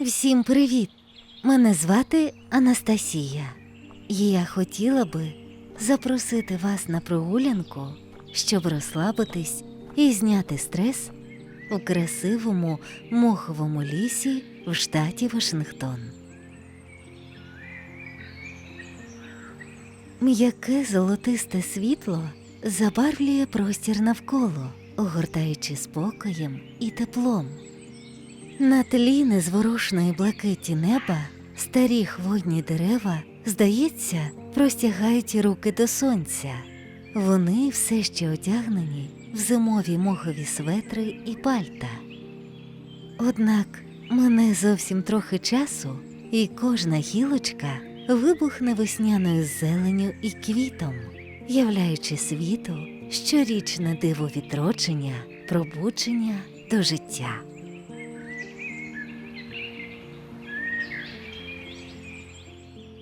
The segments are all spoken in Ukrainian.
Всім привіт! Мене звати Анастасія. І я хотіла би запросити вас на прогулянку, щоб розслабитись і зняти стрес у красивому моховому лісі в штаті Вашингтон. М'яке золотисте світло забарвлює простір навколо, огортаючи спокоєм і теплом. На тлі незворушної блакиті неба старі хвойні дерева, здається, простягають руки до сонця. Вони все ще одягнені в зимові мохові светри і пальта. Однак мене зовсім трохи часу, і кожна гілочка вибухне весняною зеленю і квітом, являючи світу щорічне диво відродження, пробудження до життя.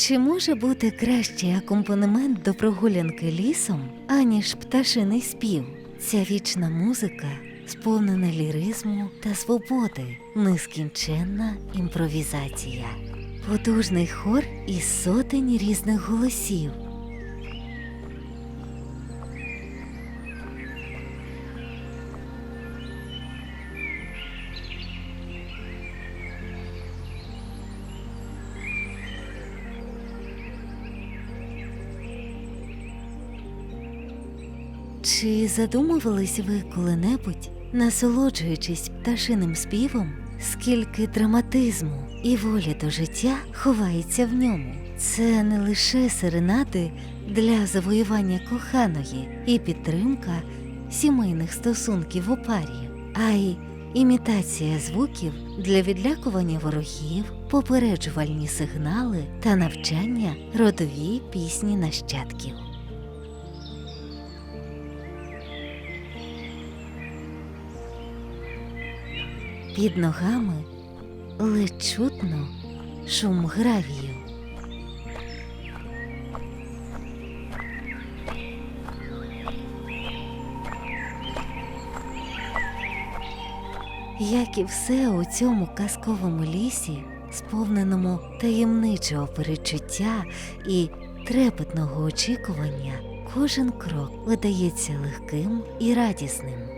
Чи може бути кращий акомпанемент до прогулянки лісом, аніж пташиний спів? Ця вічна музика, сповнена ліризму та свободи, нескінченна імпровізація, потужний хор із сотень різних голосів. Чи задумувались ви коли-небудь, насолоджуючись пташиним співом, скільки драматизму і волі до життя ховається в ньому? Це не лише серенади для завоювання коханої і підтримка сімейних стосунків у парі, а й імітація звуків для відлякування ворогів, попереджувальні сигнали та навчання родові пісні нащадків. Під ногами ледь чутно шум гравію. Як і все у цьому казковому лісі, сповненому таємничого перечуття і трепетного очікування, кожен крок видається легким і радісним.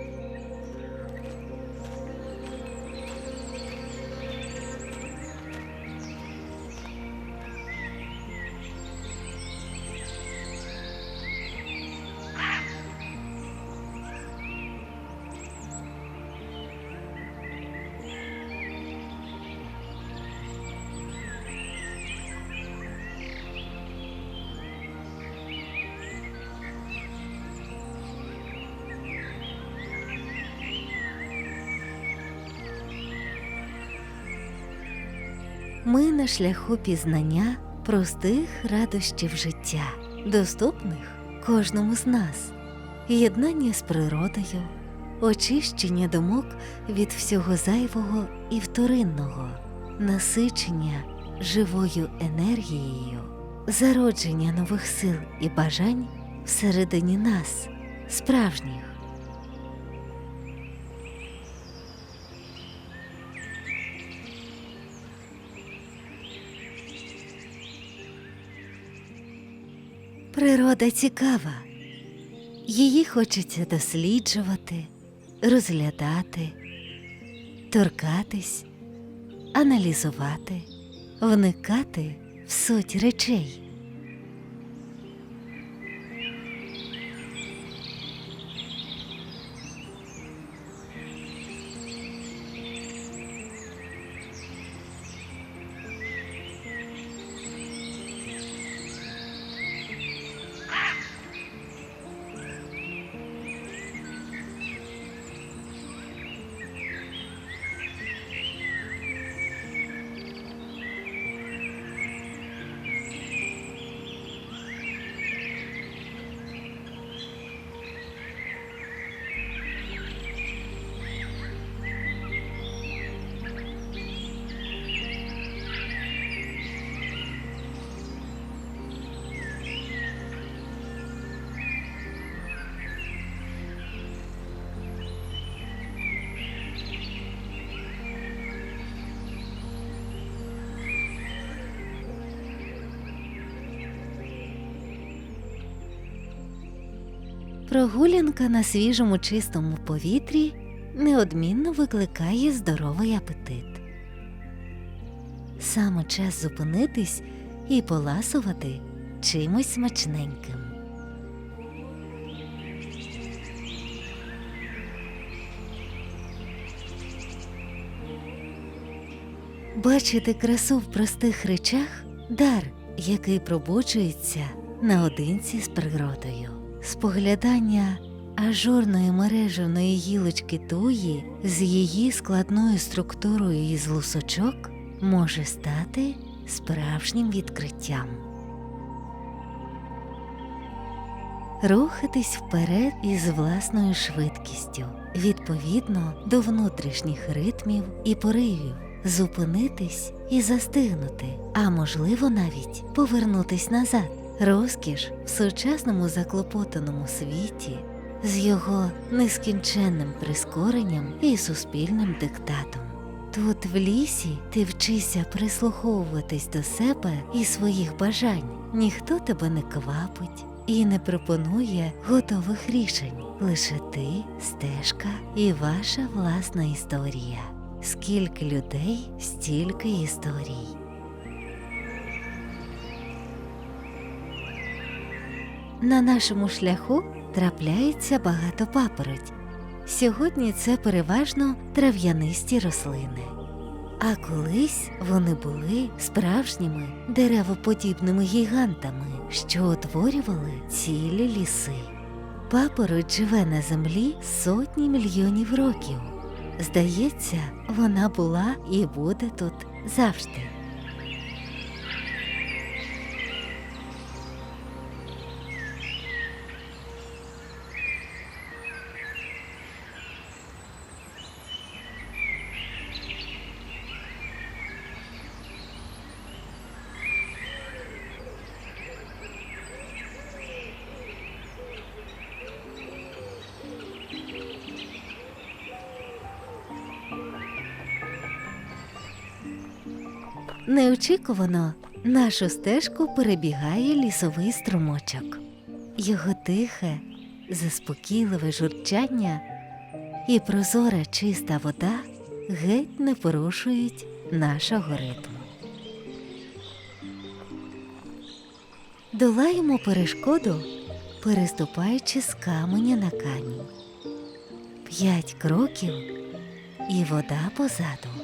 Ми на шляху пізнання простих радощів життя, доступних кожному з нас, єднання з природою, очищення думок від всього зайвого і вторинного, насичення живою енергією, зародження нових сил і бажань всередині нас, справжніх. Природа цікава. Її хочеться досліджувати, розглядати, торкатись, аналізувати, вникати в суть речей. Прогулянка на свіжому чистому повітрі неодмінно викликає здоровий апетит. Саме час зупинитись і поласувати чимось смачненьким. Бачити красу в простих речах дар, який пробуджується наодинці з природою. Споглядання ажурної мережевної гілочки туї з її складною структурою із лусочок може стати справжнім відкриттям. Рухатись вперед із власною швидкістю, відповідно до внутрішніх ритмів і поривів, зупинитись і застигнути, а можливо навіть повернутись назад. Розкіш в сучасному заклопотаному світі з його нескінченним прискоренням і суспільним диктатом. Тут в лісі ти вчишся прислуховуватись до себе і своїх бажань. Ніхто тебе не квапить і не пропонує готових рішень. Лише ти, стежка і ваша власна історія. Скільки людей, стільки історій. На нашому шляху трапляється багато папороть. Сьогодні це переважно трав'янисті рослини. А колись вони були справжніми деревоподібними гігантами, що утворювали цілі ліси. Папороть живе на землі сотні мільйонів років. Здається, вона була і буде тут завжди. Неочікувано нашу стежку перебігає лісовий струмочок. Його тихе, заспокійливе журчання і прозора чиста вода геть не порушують нашого ритму. Долаємо перешкоду, переступаючи з каменя на камінь. П'ять кроків і вода позаду.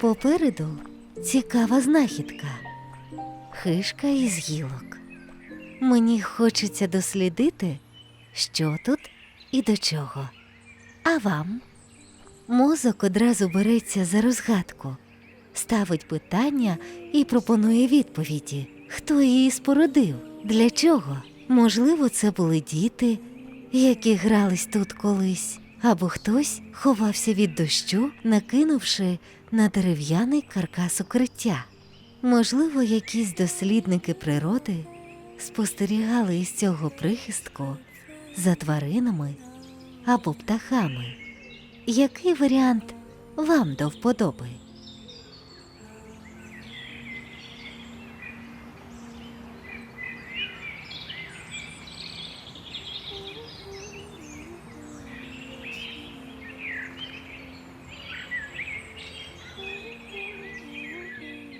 Попереду цікава знахідка хишка із гілок. Мені хочеться дослідити, що тут і до чого. А вам? Мозок одразу береться за розгадку, ставить питання і пропонує відповіді. Хто її спородив? Для чого? Можливо, це були діти, які грались тут колись, або хтось ховався від дощу, накинувши на дерев'яний каркас укриття. Можливо, якісь дослідники природи спостерігали із цього прихистку за тваринами або птахами. Який варіант вам до вподоби?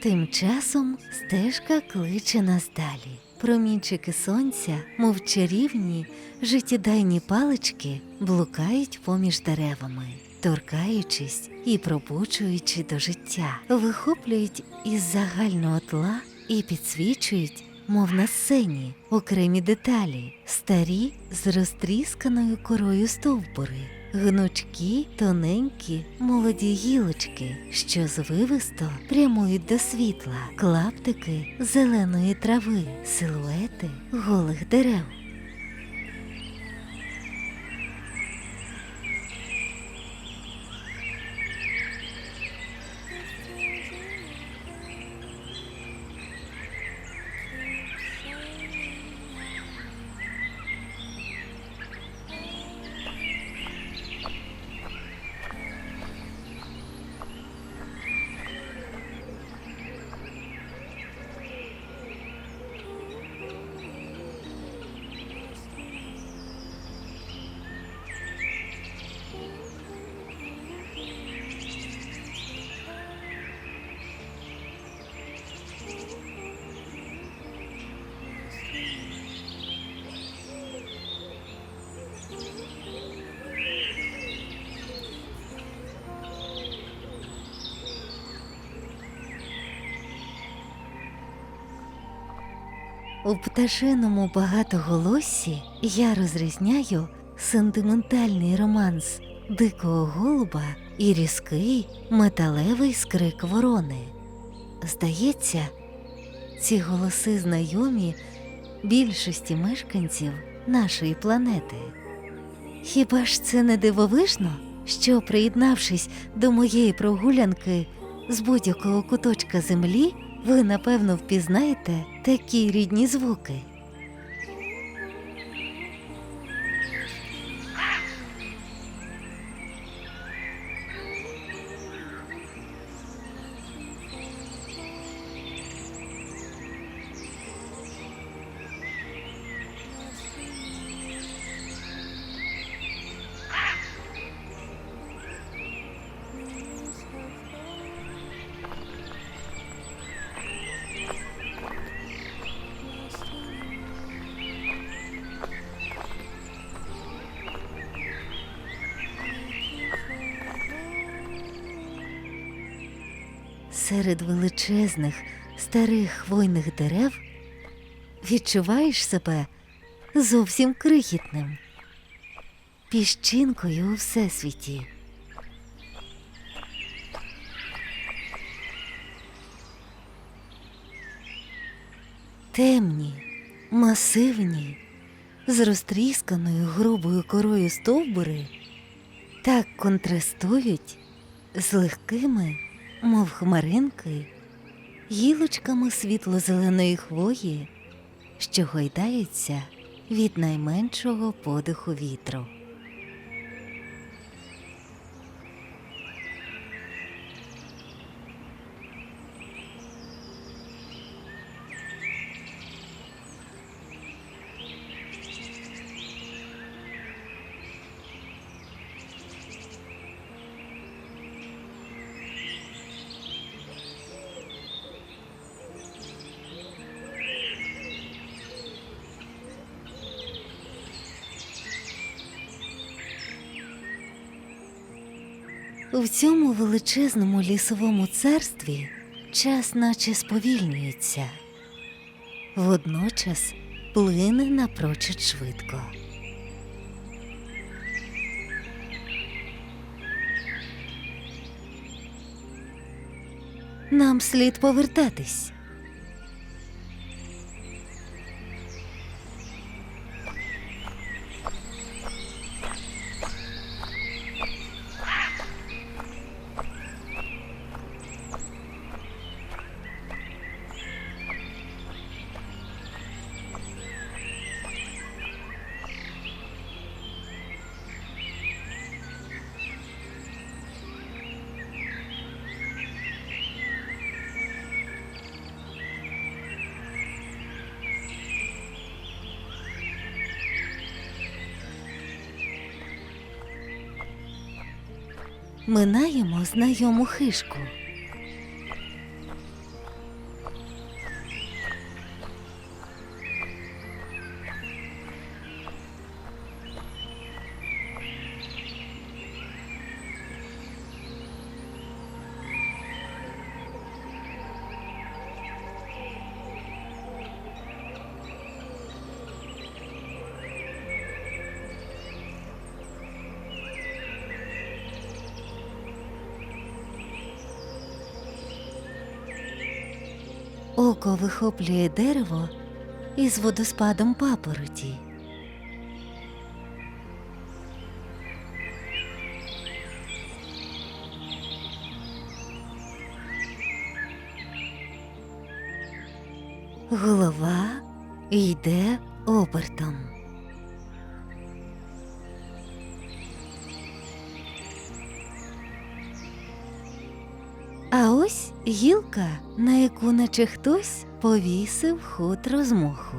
Тим часом стежка кличе нас далі. Промінчики сонця, мов чарівні, життєдайні палички, блукають поміж деревами, торкаючись і пробуджуючи до життя, вихоплюють із загального тла і підсвічують, мов на сцені, окремі деталі, старі з розтрісканою корою стовбури, гнучкі, тоненькі, молоді гілочки, що звивисто прямують до світла, клаптики зеленої трави, силуети голих дерев. У пташиному багатоголоссі я розрізняю сентиментальний романс дикого голуба і різкий металевий скрик ворони. Здається, ці голоси знайомі більшості мешканців нашої планети. Хіба ж це не дивовижно, що, приєднавшись до моєї прогулянки з будь-якого куточка землі, ви напевно впізнаєте такі рідні звуки. Серед величезних старих хвойних дерев відчуваєш себе зовсім крихітним, піщинкою у всесвіті. Темні, масивні, з розтрісканою грубою корою стовбури так контрастують з легкими, мов хмаринки, гілочками світло-зеленої хвої, що гойдаються від найменшого подиху вітру. В цьому величезному лісовому царстві час наче сповільнюється, водночас плине напрочуд швидко. Нам слід повертатись. Минаємо знайому хишку. Око вихоплює дерево із водоспадом папороті. Голова йде обертом. Гілка, на яку наче хтось повісив хутро з моху.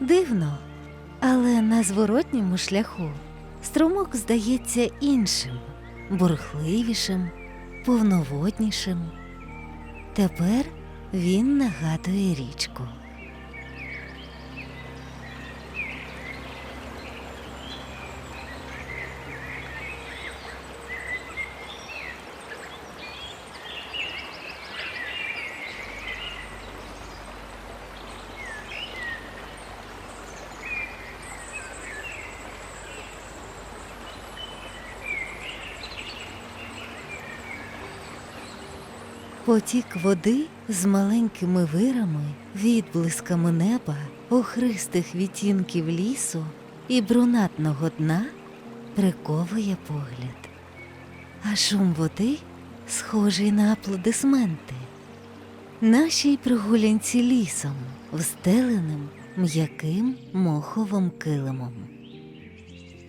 Дивно, але на зворотньому шляху струмок здається іншим, бурхливішим, повноводнішим. Тепер він нагадує річку. Потік води з маленькими вирами, відблисками неба, охристих відтінків лісу і брунатного дна приковує погляд. А шум води схожий на аплодисменти. Нашій прогулянці лісом, встеленим м'яким моховим килимом,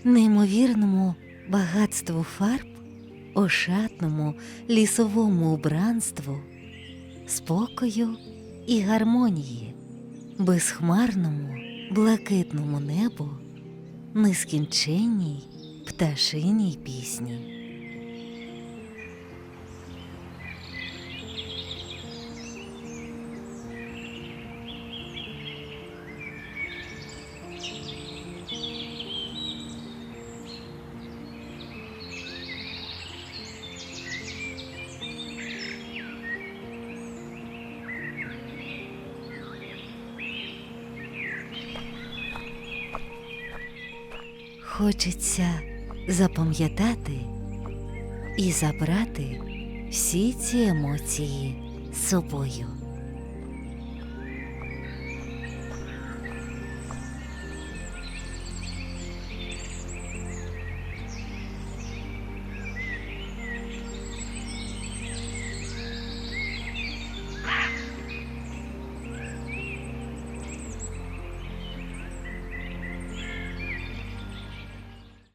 неймовірному багатству фарб ошатному лісовому убранству, спокою і гармонії, безхмарному блакитному небу, нескінченній пташиній пісні. Хочеться запам'ятати і забрати всі ці емоції з собою.